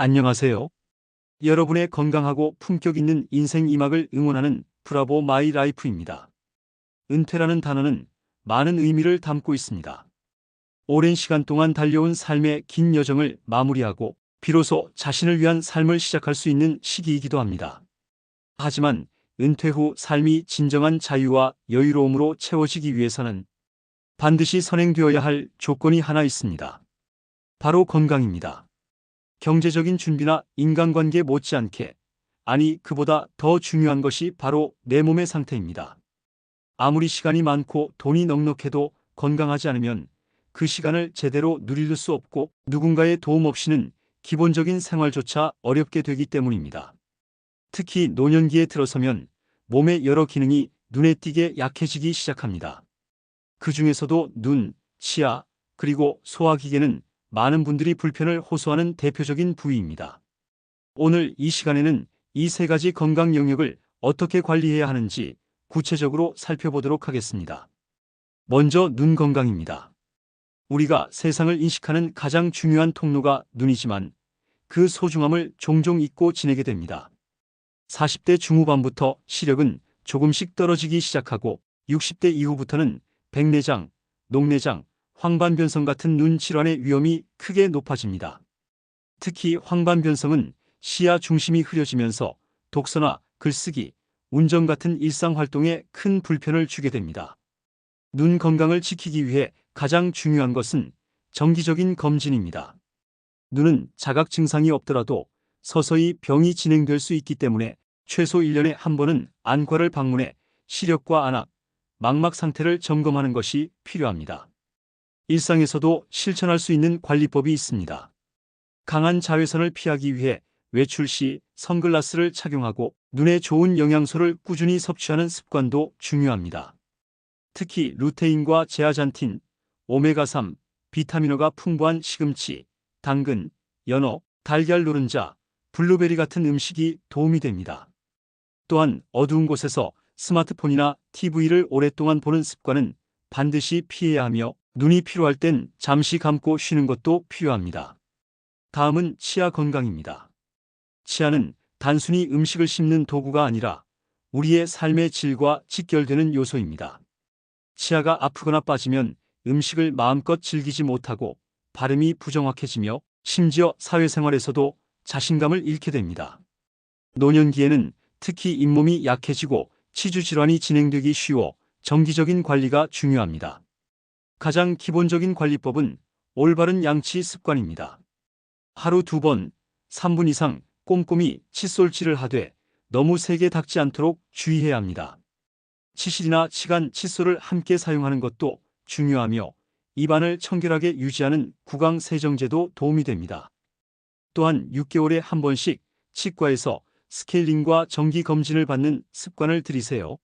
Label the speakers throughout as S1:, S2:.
S1: 안녕하세요. 여러분의 건강하고 품격 있는 인생 이막을 응원하는 브라보 마이 라이프입니다. 은퇴라는 단어는 많은 의미를 담고 있습니다. 오랜 시간 동안 달려온 삶의 긴 여정을 마무리하고 비로소 자신을 위한 삶을 시작할 수 있는 시기이기도 합니다. 하지만 은퇴 후 삶이 진정한 자유와 여유로움으로 채워지기 위해서는 반드시 선행되어야 할 조건이 하나 있습니다. 바로 건강입니다. 경제적인 준비나 인간관계 못지않게 아니 그보다 더 중요한 것이 바로 내 몸의 상태입니다. 아무리 시간이 많고 돈이 넉넉해도 건강하지 않으면 그 시간을 제대로 누릴 수 없고 누군가의 도움 없이는 기본적인 생활조차 어렵게 되기 때문입니다. 특히 노년기에 들어서면 몸의 여러 기능이 눈에 띄게 약해지기 시작합니다. 그 중에서도 눈, 치아, 그리고 소화기계는 많은 분들이 불편을 호소하는 대표적인 부위입니다. 오늘 이 시간에는 이 세 가지 건강 영역을 어떻게 관리해야 하는지 구체적으로 살펴보도록 하겠습니다. 먼저 눈 건강입니다. 우리가 세상을 인식하는 가장 중요한 통로가 눈이지만 그 소중함을 종종 잊고 지내게 됩니다. 40대 중후반부터 시력은 조금씩 떨어지기 시작하고 60대 이후부터는 백내장, 녹내장, 황반변성 같은 눈 질환의 위험이 크게 높아집니다. 특히 황반변성은 시야 중심이 흐려지면서 독서나 글쓰기, 운전 같은 일상 활동에 큰 불편을 주게 됩니다. 눈 건강을 지키기 위해 가장 중요한 것은 정기적인 검진입니다. 눈은 자각 증상이 없더라도 서서히 병이 진행될 수 있기 때문에 최소 1년에 한 번은 안과를 방문해 시력과 안압, 망막 상태를 점검하는 것이 필요합니다. 일상에서도 실천할 수 있는 관리법이 있습니다. 강한 자외선을 피하기 위해 외출 시 선글라스를 착용하고 눈에 좋은 영양소를 꾸준히 섭취하는 습관도 중요합니다. 특히 루테인과 제아잔틴, 오메가3, 비타민어가 풍부한 시금치, 당근, 연어, 달걀 노른자, 블루베리 같은 음식이 도움이 됩니다. 또한 어두운 곳에서 스마트폰이나 TV를 오랫동안 보는 습관은 반드시 피해야 하며 눈이 피로할 땐 잠시 감고 쉬는 것도 필요합니다. 다음은 치아 건강입니다. 치아는 단순히 음식을 씹는 도구가 아니라 우리의 삶의 질과 직결되는 요소입니다. 치아가 아프거나 빠지면 음식을 마음껏 즐기지 못하고 발음이 부정확해지며 심지어 사회생활에서도 자신감을 잃게 됩니다. 노년기에는 특히 잇몸이 약해지고 치주 질환이 진행되기 쉬워 정기적인 관리가 중요합니다. 가장 기본적인 관리법은 올바른 양치 습관입니다. 하루 두 번, 3분 이상 꼼꼼히 칫솔질을 하되 너무 세게 닦지 않도록 주의해야 합니다. 치실이나 치간 칫솔을 함께 사용하는 것도 중요하며 입안을 청결하게 유지하는 구강 세정제도 도움이 됩니다. 또한 6개월에 한 번씩 치과에서 스케일링과 정기 검진을 받는 습관을 들이세요.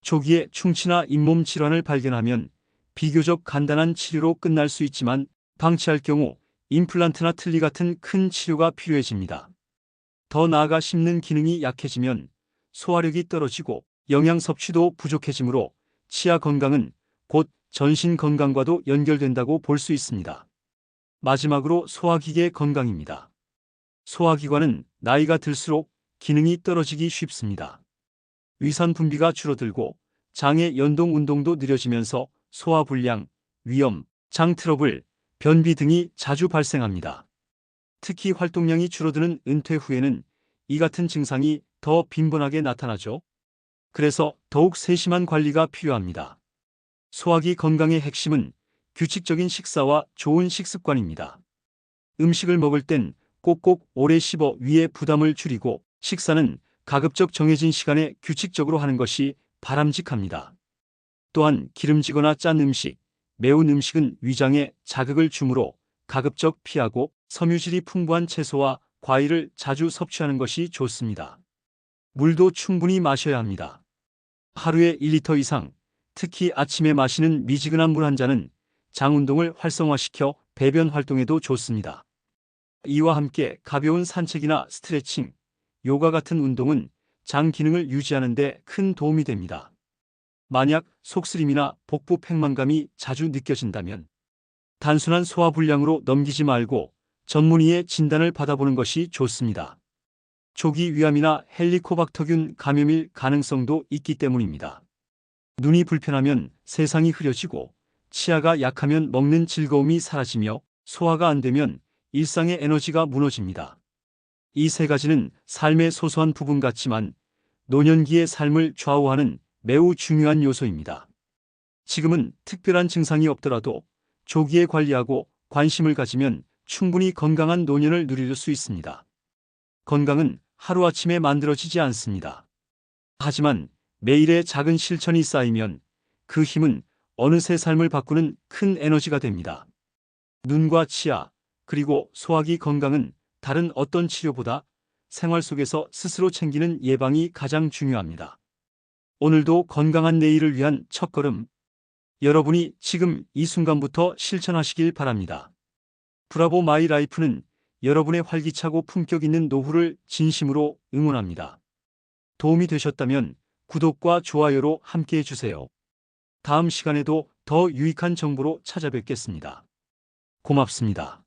S1: 조기에 충치나 잇몸 질환을 발견하면 비교적 간단한 치료로 끝날 수 있지만 방치할 경우 임플란트나 틀니 같은 큰 치료가 필요해집니다. 더 나아가 씹는 기능이 약해지면 소화력이 떨어지고 영양 섭취도 부족해지므로 치아 건강은 곧 전신 건강과도 연결된다고 볼 수 있습니다. 마지막으로 소화기계 건강입니다. 소화기관은 나이가 들수록 기능이 떨어지기 쉽습니다. 위산 분비가 줄어들고 장의 연동 운동도 느려지면서 소화불량, 위염, 장 트러블, 변비 등이 자주 발생합니다. 특히 활동량이 줄어드는 은퇴 후에는 이 같은 증상이 더 빈번하게 나타나죠. 그래서 더욱 세심한 관리가 필요합니다. 소화기 건강의 핵심은 규칙적인 식사와 좋은 식습관입니다. 음식을 먹을 땐 꼭꼭 오래 씹어 위에 부담을 줄이고 식사는 가급적 정해진 시간에 규칙적으로 하는 것이 바람직합니다. 또한 기름지거나 짠 음식, 매운 음식은 위장에 자극을 주므로 가급적 피하고 섬유질이 풍부한 채소와 과일을 자주 섭취하는 것이 좋습니다. 물도 충분히 마셔야 합니다. 하루에 1리터 이상, 특히 아침에 마시는 미지근한 물 한 잔은 장 운동을 활성화시켜 배변 활동에도 좋습니다. 이와 함께 가벼운 산책이나 스트레칭, 요가 같은 운동은 장 기능을 유지하는 데 큰 도움이 됩니다. 만약 속쓰림이나 복부 팽만감이 자주 느껴진다면 단순한 소화불량으로 넘기지 말고 전문의의 진단을 받아보는 것이 좋습니다. 조기 위암이나 헬리코박터균 감염일 가능성도 있기 때문입니다. 눈이 불편하면 세상이 흐려지고 치아가 약하면 먹는 즐거움이 사라지며 소화가 안 되면 일상의 에너지가 무너집니다. 이 세 가지는 삶의 소소한 부분 같지만 노년기의 삶을 좌우하는 매우 중요한 요소입니다. 지금은 특별한 증상이 없더라도 조기에 관리하고 관심을 가지면 충분히 건강한 노년을 누릴 수 있습니다. 건강은 하루아침에 만들어지지 않습니다. 하지만 매일의 작은 실천이 쌓이면 그 힘은 어느새 삶을 바꾸는 큰 에너지가 됩니다. 눈과 치아, 그리고 소화기 건강은 다른 어떤 치료보다 생활 속에서 스스로 챙기는 예방이 가장 중요합니다. 오늘도 건강한 내일을 위한 첫걸음. 여러분이 지금 이 순간부터 실천하시길 바랍니다. 브라보 마이 라이프는 여러분의 활기차고 품격 있는 노후를 진심으로 응원합니다. 도움이 되셨다면 구독과 좋아요로 함께 해주세요. 다음 시간에도 더 유익한 정보로 찾아뵙겠습니다. 고맙습니다.